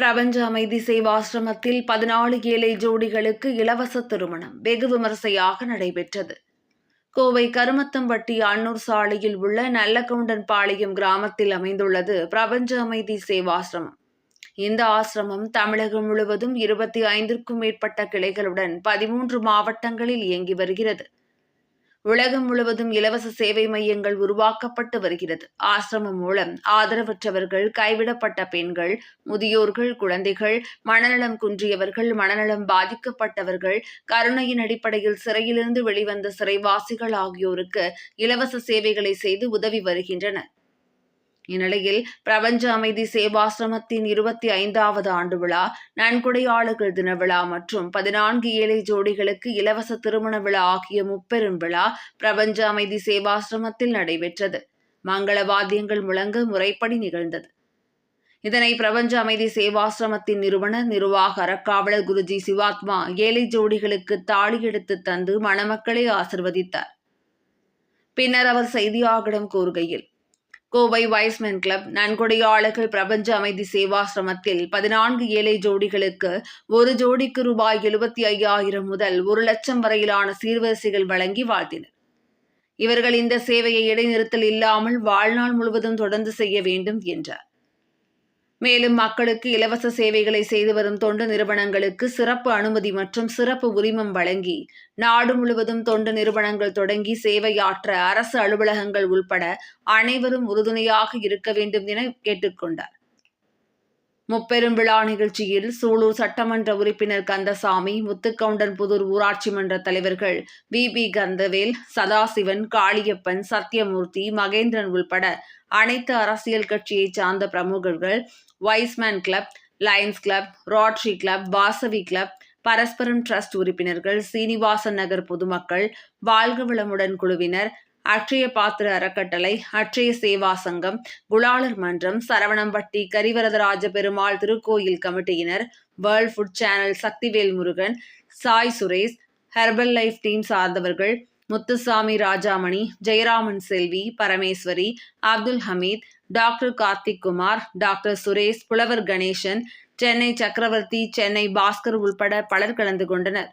பிரபஞ்ச அமைதி சேவாசிரமத்தில் பதினாலு ஏழை ஜோடிகளுக்கு இலவச திருமணம் வெகு விமரிசையாக நடைபெற்றது. கோவை கருமத்தம்பட்டி அன்னூர் சாலையில் உள்ள நல்லகவுண்டன் பாளையம் கிராமத்தில் அமைந்துள்ளது பிரபஞ்ச அமைதி சேவாசிரமம். இந்த ஆசிரமம் தமிழகம் முழுவதும் இருபத்தி ஐந்திற்கும் மேற்பட்ட கிளைகளுடன் பதிமூன்று மாவட்டங்களில் இயங்கி வருகிறது. உலகம் முழுவதும் இலவச சேவை மையங்கள் உருவாக்கப்பட்டு வருகிறது. ஆசிரமம் மூலம் ஆதரவற்றவர்கள் கைவிடப்பட்ட பெண்கள் முதியோர்கள் குழந்தைகள் மனநலம் குன்றியவர்கள் மனநலம் பாதிக்கப்பட்டவர்கள் கருணையின் அடிப்படையில் சிறையிலிருந்து வெளிவந்த சிறைவாசிகள் ஆகியோருக்கு இலவச சேவைகளை செய்து உதவி வருகின்றனர். இந்நிலையில் பிரபஞ்ச அமைதி சேவாசிரமத்தின் இருபத்தி ஐந்தாவது ஆண்டு விழா நன்கொடையாளர்கள் தின விழா மற்றும் பதினான்கு ஏழை ஜோடிகளுக்கு இலவச திருமண விழா ஆகிய முப்பெரும் விழா பிரபஞ்ச அமைதி சேவாசிரமத்தில் நடைபெற்றது. மங்கள வாத்தியங்கள் முழங்க முறைப்படி நிகழ்ந்தது. இதனை பிரபஞ்ச அமைதி சேவாசிரமத்தின் நிறுவனர் நிர்வாக அறக்காவலர் குருஜி சிவாத்மா ஏழை ஜோடிகளுக்கு தாலி எடுத்து தந்து மணமக்களை ஆசிர்வதித்தார். பின்னர் அவர் செய்தியாளர்களிடம் கூறுகையில் கோவை வைஸ்மென் கிளப் நன்கொடையாளர்கள் பிரபஞ்ச அமைதி சேவாசிரமத்தில் பதினான்கு ஏழை ஜோடிகளுக்கு ஒரு ஜோடிக்கு ரூபாய் எழுபத்தி ஐயாயிரம் முதல் ஒரு லட்சம் வரையிலான சீர்வரிசைகள் வழங்கி வாழ்த்தினர். இவர்கள் இந்த சேவையை இடைநிறுத்தல் இல்லாமல் வாழ்நாள் முழுவதும் தொடர்ந்து செய்ய வேண்டும் என்றார். மேலும் மக்களுக்கு இலவச சேவைகளை செய்து வரும் தொண்டு நிறுவனங்களுக்கு சிறப்பு அனுமதி மற்றும் சிறப்பு உரிமம் வழங்கி நாடு முழுவதும் தொண்டு நிறுவனங்கள் தொடங்கி சேவையாற்ற அரசு அலுவலகங்கள் உள்பட அனைவரும் உறுதுணையாக இருக்க வேண்டும் என கேட்டுக்கொண்டார். முப்பெரும் விழா நிகழ்ச்சியில் சூலூர் சட்டமன்ற உறுப்பினர் கந்தசாமி முத்துக்கவுண்டன் புதூர் ஊராட்சி மன்ற தலைவர்கள் வி. பி. கந்தவேல் சதாசிவன் காளியப்பன் சத்யமூர்த்தி மகேந்திரன் உள்பட அனைத்து அரசியல் கட்சியை சார்ந்த பிரமுகர்கள் Y's Men club lions club rotary club Vasavi club பரஸ்பரம் ட்ரஸ்ட் உறுப்பினர்கள் சீனிவாசன் நகர் பொதுமக்கள் வாழ்க வளமுடன் குழுவினர் அட்சய பாத்திர அறக்கட்டளை அட்சய சேவா சங்கம் குலாளர் மன்றம் சரவணம்பட்டி கரிவரதராஜ பெருமாள் திருக்கோயில் கமிட்டியினர் world food channel Sakthivel Murugan Sai Suresh herbal life team சார்ந்தவர்கள் முத்துசாமி ராஜாமணி ஜெயராமன் செல்வி பரமேஸ்வரி அப்துல் ஹமீத் டாக்டர் கார்த்திக் குமார் டாக்டர் சுரேஷ் புலவர் கணேசன் சென்னை சக்கரவர்த்தி சென்னை பாஸ்கர் உள்பட பலர் கலந்து கொண்டனர்.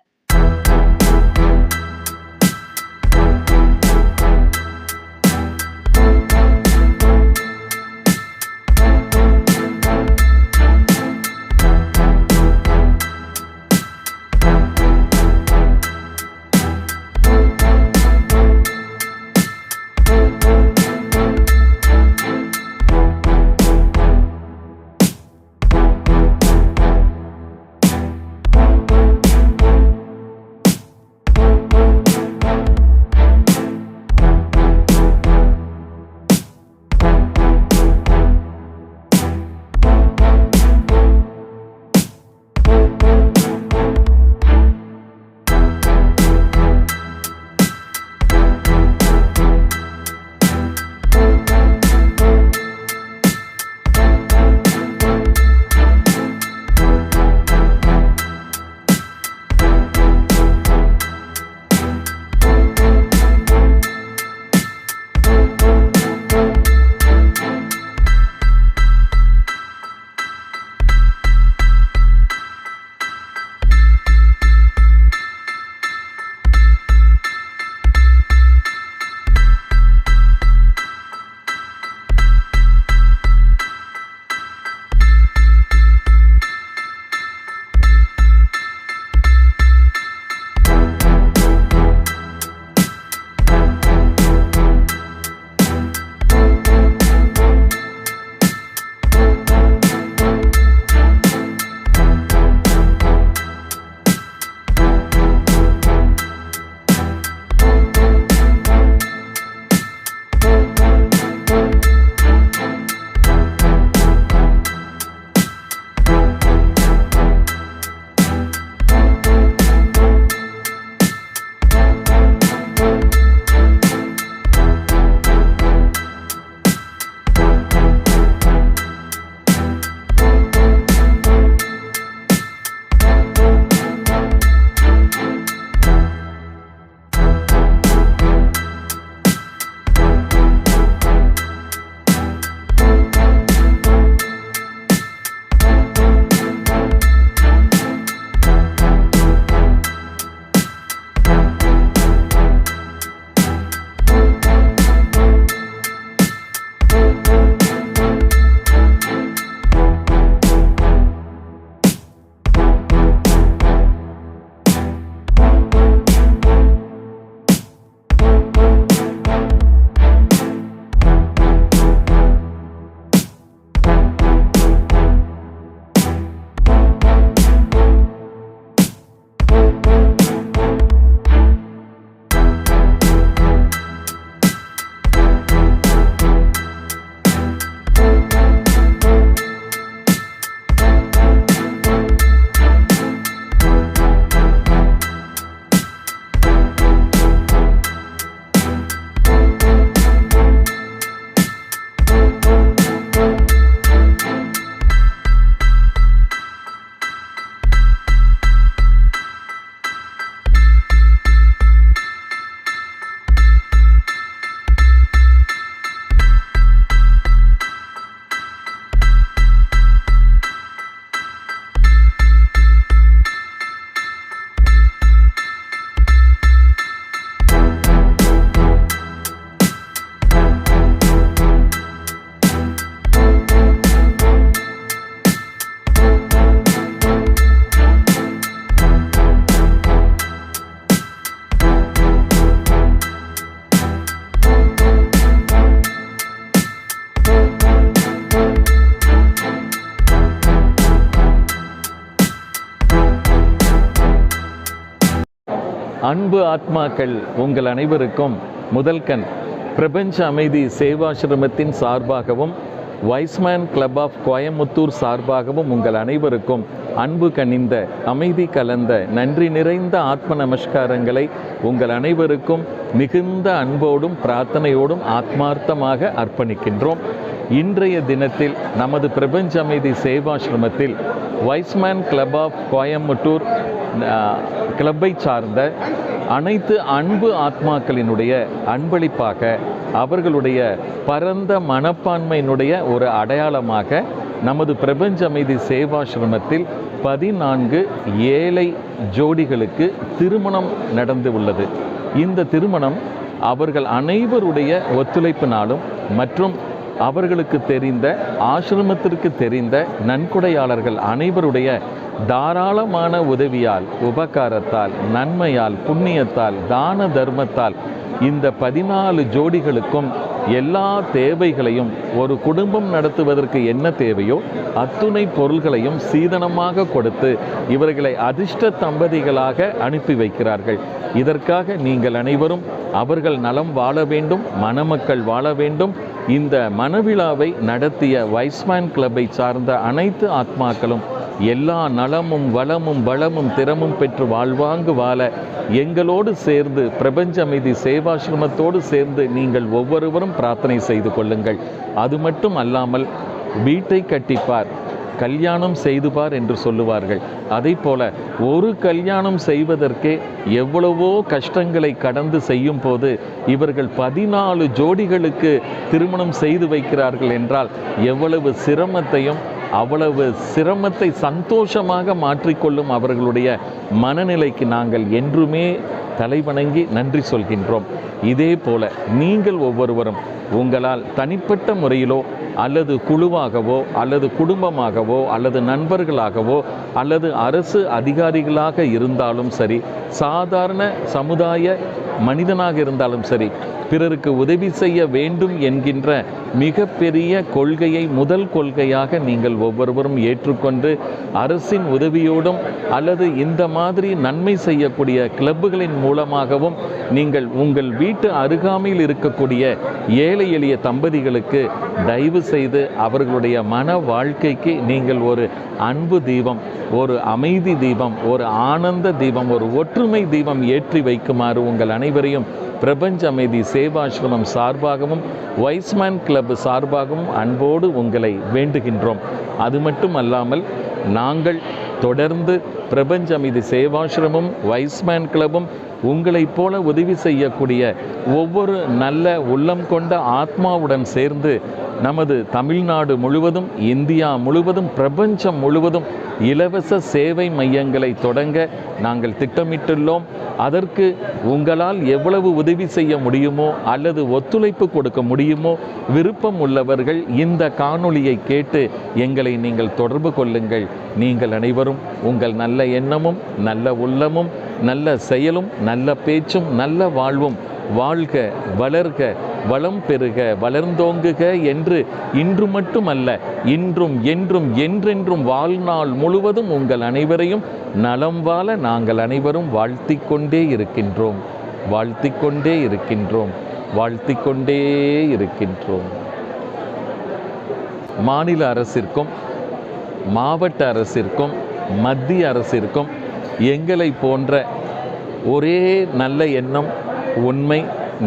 அன்பு ஆத்மாக்கள் உங்கள் அனைவருக்கும் முதல் கண். பிரபஞ்ச அமைதி சேவாசிரமத்தின் சார்பாகவும் வைஸ்மேன் கிளப் ஆஃப் கோயமுத்தூர் சார்பாகவும் உங்கள் அனைவருக்கும் அன்பு கனிந்த அமைதி கலந்த நன்றி நிறைந்த ஆத்ம நமஸ்காரங்களை உங்கள் அனைவருக்கும் மிகுந்த அன்போடும் பிரார்த்தனையோடும் ஆத்மார்த்தமாக அர்ப்பணிக்கின்றோம். இன்றைய தினத்தில் நமது பிரபஞ்ச அமைதி சேவாசிரமத்தில் Y's Men club of Coimbatore கிளப்பை சார்ந்த அனைத்து அன்பு ஆத்மாக்களினுடைய அன்பளிப்பாக அவர்களுடைய பரந்த மனப்பான்மையினுடைய ஒரு அடையாளமாக நமது பிரபஞ்ச அமைதி சேவாசிரமத்தில் பதினான்கு ஏழை ஜோடிகளுக்கு திருமணம் நடந்து உள்ளது. இந்த திருமணம் அவர்கள் அனைவருடைய ஒத்துழைப்பினாலும் மற்றும் அவர்களுக்கு தெரிந்த ஆசிரமத்திற்கு தெரிந்த நன்கொடையாளர்கள் அனைவருடைய தாராளமான உதவியால் உபகாரத்தால் நன்மையால் புண்ணியத்தால் தான தர்மத்தால் இந்த பதினாலு ஜோடிகளுக்கும் எல்லா தேவைகளையும் ஒரு குடும்பம் நடத்துவதற்கு என்ன தேவையோ அத்துணை பொருள்களையும் சீதனமாக கொடுத்து இவர்களை அதிர்ஷ்ட தம்பதிகளாக அனுப்பி வைக்கிறார்கள். இதற்காக நீங்கள் அனைவரும் அவர்கள் நலம் வாழ வேண்டும் மணமக்கள் வாழ வேண்டும். இந்த மனவிழாவை நடத்திய வைஸ்மேன் கிளப்பை சார்ந்த அனைத்து ஆத்மாக்களும் எல்லா நலமும் வளமும் வளமும் திறமும் பெற்று வாழ்வாங்கு வாழ எங்களோடு சேர்ந்து பிரபஞ்ச அமைதி சேவாசிரமத்தோடு சேர்ந்து நீங்கள் ஒவ்வொருவரும் பிரார்த்தனை செய்து கொள்ளுங்கள். அது மட்டும் அல்லாமல் வீட்டை கட்டிப்பார் கல்யாணம் செய்து பார் என்று சொல்லுவார்கள். அதை போல ஒரு கல்யாணம் செய்வதற்கே எவ்வளவோ கஷ்டங்களை கடந்து செய்யும் போது இவர்கள் பதினாலு ஜோடிகளுக்கு திருமணம் செய்து வைக்கிறார்கள் என்றால் எவ்வளவு சிரமத்தையும் அவ்வளவு சிரமத்தை சந்தோஷமாக மாற்றிக்கொள்ளும் அவர்களுடைய மனநிலைக்கு நாங்கள் என்றுமே தலைவணங்கி நன்றி சொல்கின்றோம். இதே போல நீங்கள் ஒவ்வொருவரும் உங்களால் தனிப்பட்ட முறையிலோ அல்லது குழுவாகவோ அல்லது குடும்பமாகவோ அல்லது நண்பர்களாகவோ அல்லது அரசு அதிகாரிகளாக இருந்தாலும் சரி சாதாரண சமுதாய மனிதனாக இருந்தாலும் சரி பிறருக்கு உதவி செய்ய வேண்டும் என்கின்ற மிகப்பெரிய கொள்கையை முதல் கொள்கையாக நீங்கள் ஒவ்வொருவரும் ஏற்றுக்கொண்டு அரசின் உதவியோடும் அல்லது இந்த மாதிரி நன்மை செய்யக்கூடிய கிளப்புகளின் மூலமாகவும் நீங்கள் உங்கள் வீட்டு அருகாமையில் இருக்கக்கூடிய ஏழை எளிய தம்பதிகளுக்கு தயவு செய்து அவர்களுடைய மன வாழ்க்கைக்கு நீங்கள் ஒரு அன்பு தீபம் ஒரு அமைதி தீபம் ஒரு ஆனந்த தீபம் ஒரு ஒற்றுமை தீபம் ஏற்றி வைக்குமாறு உங்கள் அனைவரையும் பிரபஞ்ச அமைதி சேவாசிரமம் சார்பாகவும் வைஸ்மேன் கிளப் சார்பாகவும் அன்போடு உங்களை வேண்டுகின்றோம். அது மட்டும் அல்லாமல் நாங்கள் தொடர்ந்து பிரபஞ்சம் இது சேவாசிரமும் வைஸ்மேன் கிளப்பும் உங்களைப் போல உதவி செய்யக்கூடிய ஒவ்வொரு நல்ல உள்ளம் கொண்ட ஆத்மாவுடன் சேர்ந்து நமது தமிழ்நாடு முழுவதும் இந்தியா முழுவதும் பிரபஞ்சம் முழுவதும் இலவச சேவை மையங்களை தொடங்க நாங்கள் திட்டமிட்டுள்ளோம். அதற்கு உங்களால் எவ்வளவு உதவி செய்ய முடியுமோ அல்லது ஒத்துழைப்பு கொடுக்க முடியுமோ விருப்பம் உள்ளவர்கள் இந்த காணொளியை கேட்டு எங்களை நீங்கள் தொடர்பு கொள்ளுங்கள். நீங்கள் அனைவரும் உங்கள் நல்ல எண்ணமும் நல்ல உள்ளமும் நல்ல செயலும் நல்ல பேச்சும் நல்ல வாழ்வும் வாழ்க வளர்க வளம் பெறுக வளர்ந்தோங்குக என்று இன்று மட்டுமல்ல இன்றும் என்றும் என்றென்றும் வாழ்நாள் முழுவதும் உங்கள் அனைவரையும் நலம் வாழ நாங்கள் அனைவரும் வாழ்த்தி கொண்டே இருக்கின்றோம். வாழ்த்தி கொண்டே இருக்கின்றோம். வாழ்த்தி கொண்டே இருக்கின்றோம். மாநில அரசிற்கும் மாவட்ட அரசிற்கும் மத்திய அரசிற்கும் எங்களை போன்ற ஒரே நல்ல எண்ணம் உண்மை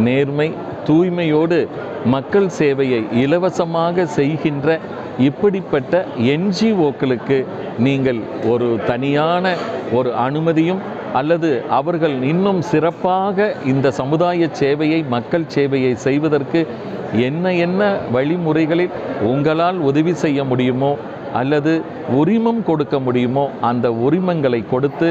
நேர்மை தூய்மையோடு மக்கள் சேவையை இலவசமாக செய்கின்ற இப்படிப்பட்ட என்ஜிஓக்களுக்கு நீங்கள் ஒரு தனியான ஒரு அனுமதியும் அல்லது அவர்கள் இன்னும் சிறப்பாக இந்த சமுதாய சேவையை மக்கள் சேவையை செய்வதற்கு என்ன என்ன வழிமுறைகளில் உங்களால் உதவி செய்ய முடியுமோ அல்லது உரிமம் கொடுக்க முடியுமோ அந்த உரிமங்களை கொடுத்து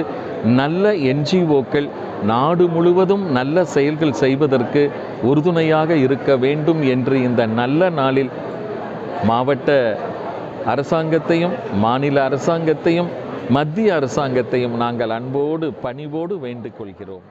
நல்ல என்ஜிஓக்கள் நாடு முழுவதும் நல்ல செயல்கள் செய்வதற்கு உறுதுணையாக இருக்க வேண்டும் என்று இந்த நல்ல நாளில் மாவட்ட அரசாங்கத்தையும் மாநில அரசாங்கத்தையும் மத்திய அரசாங்கத்தையும் நாங்கள் அன்போடு பணிவோடு வேண்டிக் கொள்கிறோம்